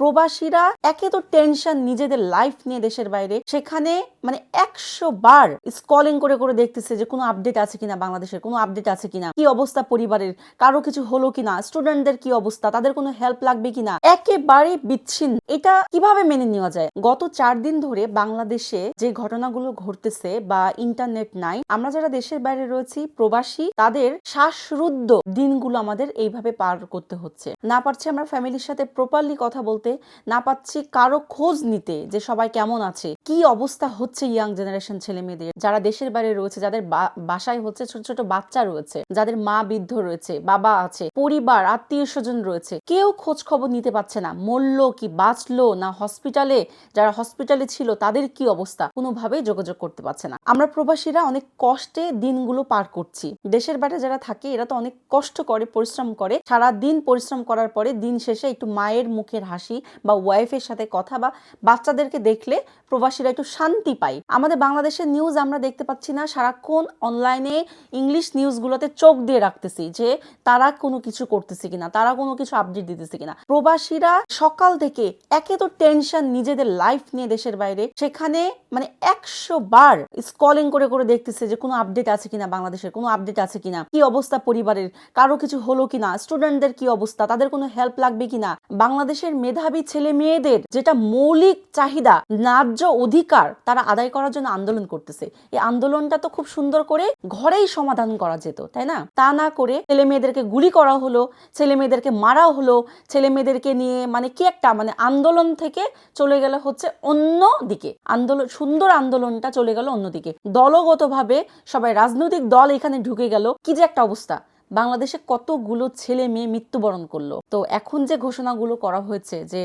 প্রবাসীরা একে তো টেনশন নিজেদের লাইফ নিয়ে দেশের বাইরে। সেখানে মানে একশো বার স্কলিং করে করে দেখতেছে যে কোনো আপডেট আছে কিনা বাংলাদেশের, কোনো আপডেট আছে কিনা, কি অবস্থা পরিবারের, কারও কিছু হলো কিনা স্টুডেন্টদের কি অবস্থা, তাদের কোনো হেল্প লাগবে কিনা। একেবারে বিচ্ছিন্ন। এটা কীভাবে মেনে নেওয়া যায়? গত চার দিন ধরে বাংলাদেশে যে ঘটনাগুলো ঘটতেছে বা ইন্টারনেট নাই, আমরা যারা দেশের বাইরে রয়েছি, প্রবাসী, তাদের শ্বাসরুদ্ধ দিনগুলো আমাদের এইভাবে পার করতে হচ্ছে। না পারছি আমরা ফ্যামিলির সাথে প্রপারলি কথা বলতে না পাচ্ছি কারও খোঁজ নিতে যে সবাই কেমন আছে। কি অবস্থা হচ্ছে ইয়াং জেনারেশন ছেলে মেয়েদের যারা দেশের বাইরে রয়েছে, যাদের বাসায় হচ্ছে ছোট ছোট বাচ্চা রয়েছে, যাদের মা বৃদ্ধ রয়েছে, বাবা আছে, পরিবার, আত্মীয় স্বজন রয়েছে, কেউ খোঁজ খবর নিতে পারছে না। মরলো কি বাঁচলো না হসপিটালে যারা হসপিটালে ছিল, তাদের কি অবস্থা? কোনোভাবেই যোগাযোগ করতে পারছে না। আমরা প্রবাসীরা অনেক কষ্টে দিনগুলো পার করছি। দেশের বাইরে যারা থাকে, এরা তো অনেক কষ্ট করে, পরিশ্রম করে। সারা দিন পরিশ্রম করার পরে দিন শেষে একটু মায়ের মুখের হাসি বা ওয়াইফের সাথে কথা বা বাচ্চাদেরকে দেখলে প্রবাসীরা একটু শান্তি পায়। আমাদের বাংলাদেশের নিউজ আমরা দেখতে পাচ্ছি না, সারাক্ষণ অনলাইনে ইংলিশ নিউজগুলোতে চোখ দিয়ে রাখতেছি যে তারা কোনো কিছু করতেছে কিনা, তারা কোনো কিছু আপডেট দিতেছে কিনা। প্রবাসীরা সকাল থেকে একে তো টেনশন নিজেদের লাইফ নিয়ে দেশের বাইরে, সেখানে মানে একশো বার স্কলিং করে করে দেখতেছে যে কোনো আপডেট আছে কিনা বাংলাদেশের, কোনো আপডেট আছে কিনা, কি অবস্থা পরিবারের, কারও কিছু হলো কিনা স্টুডেন্টদের কি অবস্থা, তাদের কোনো হেল্প লাগবে কিনা। বাংলাদেশের মেধাবী ছেলে মেয়েদের যেটা মৌলিক চাহিদা, ন্যায্য অধিকার তারা আদায় করার জন্য আন্দোলন করতেছে। এই আন্দোলনটা তো খুব সুন্দর করে ঘরেই সমাধান করা যেত, তাই না? তা না করে ছেলে মেয়েদেরকে গুলি করা হলো, ছেলে মেয়েদেরকে মারা হলো, ছেলে মেয়েদেরকে নিয়ে মানে কি একটা মানে আন্দোলন থেকে চলে গেল হচ্ছে অন্য দিকে। আন্দোলন, সুন্দর আন্দোলনটা চলে গেল অন্যদিকে দলগতভাবে সবাই রাজনৈতিক দল এখানে ঢুকে গেল। কি যে একটা অবস্থা। বাংলাদেশে কতগুলো ছেলে মেয়ে মৃত্যুবরণ করল? তো এখন যে ঘোষণাগুলো করা হয়েছে যে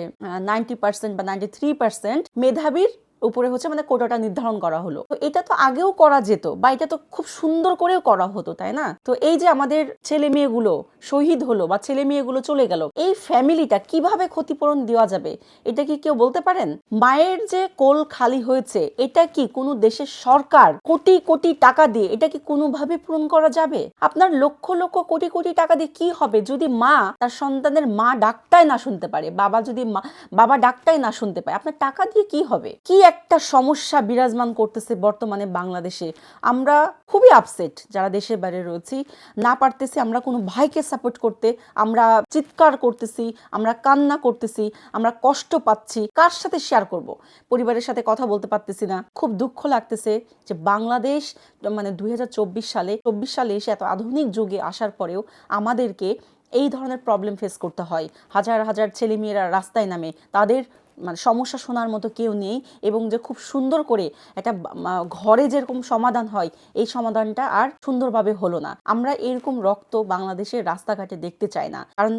নাইনটি পার্সেন্ট বা নাইনটি থ্রি পার্সেন্ট মেধাবীর উপরে হচ্ছে মানে কোটাটা নির্ধারণ করা হলো। তো এটা তো আগেও করা যেত বা এটা তো খুব সুন্দর করেও করা হতো, তাই না? তো এই যে আমাদের ছেলে মেয়েগুলো শহীদ হলো বা ছেলে মেয়েগুলো চলে গেল, এই ফ্যামিলিটা কীভাবে ক্ষতিপূরণ দেওয়া যাবে? এটা কি কেউ বলতে পারেন? মায়ের যে কোল খালি হয়েছে, এটা কি কোনো দেশের সরকার কোটি কোটি টাকা দিয়ে এটা কি কোনোভাবে পূরণ করা যাবে? আপনার লক্ষ লক্ষ কোটি কোটি টাকা দিয়ে কি হবে যদি মা তার সন্তানের মা ডাকটাই না শুনতে পারে, বাবা যদি বাবা ডাকটাই না শুনতে পায়, আপনার টাকা দিয়ে কি হবে? কি একটা সমস্যা বিরাজমান করতেছে বর্তমানে বাংলাদেশে। আমরা খুবই আপসেট যারা দেশের বাইরে রয়েছি। না পারতেছি আমরা কোনো ভাইকে সাপোর্ট করতে। আমরা চিৎকার করতেছি, আমরা কান্না করতেছি, আমরা কষ্ট পাচ্ছি। কার সাথে শেয়ার করব? পরিবারের সাথে কথা বলতে পারতেছি না। খুব দুঃখ লাগতেছে যে বাংলাদেশ মানে দু হাজার চব্বিশ সালে চব্বিশ সালে এসে এত আধুনিক যুগে আসার পরেও আমাদেরকে এই ধরনের প্রবলেম ফেস করতে হয়। হাজার হাজার ছেলেমেয়েরা রাস্তায় নামে। তাদের মানে সমস্যা শোনার মতো কেউ নেই এবং যে খুব সুন্দর করে একটা ঘরে যেরকম সমাধান হয়, এই সমাধানটা আর সুন্দরভাবে হলো না। আমরা এরকম রক্ত বাংলাদেশের রাস্তাঘাটে দেখতে চাই না। কারণ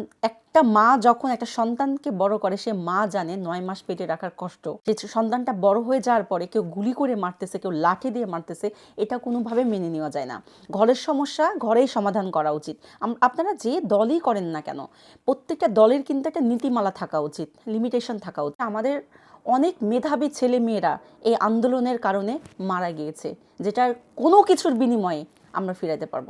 একটা মা যখন একটা সন্তানকে বড় করে, সে মা জানে নয় মাস পেটে রাখার কষ্ট। যে সন্তানটা বড় হয়ে যাওয়ার পরে কেউ গুলি করে মারতেছে, কেউ লাঠি দিয়ে মারতেছে, এটা কোনোভাবে মেনে নেওয়া যায় না। ঘরের সমস্যা, ঘরেই সমাধান করা উচিত। আপনারা যে দলই করেন না কেন, প্রত্যেকটা দলের কিন্তু একটা নীতিমালা থাকা উচিত লিমিটেশন থাকা উচিত। আমাদের অনেক মেধাবী ছেলে মেয়েরা এই আন্দোলনের কারণে মারা গিয়েছে, যেটার কোনো কিছুর বিনিময়ে আমরা ফিরাতে পারব।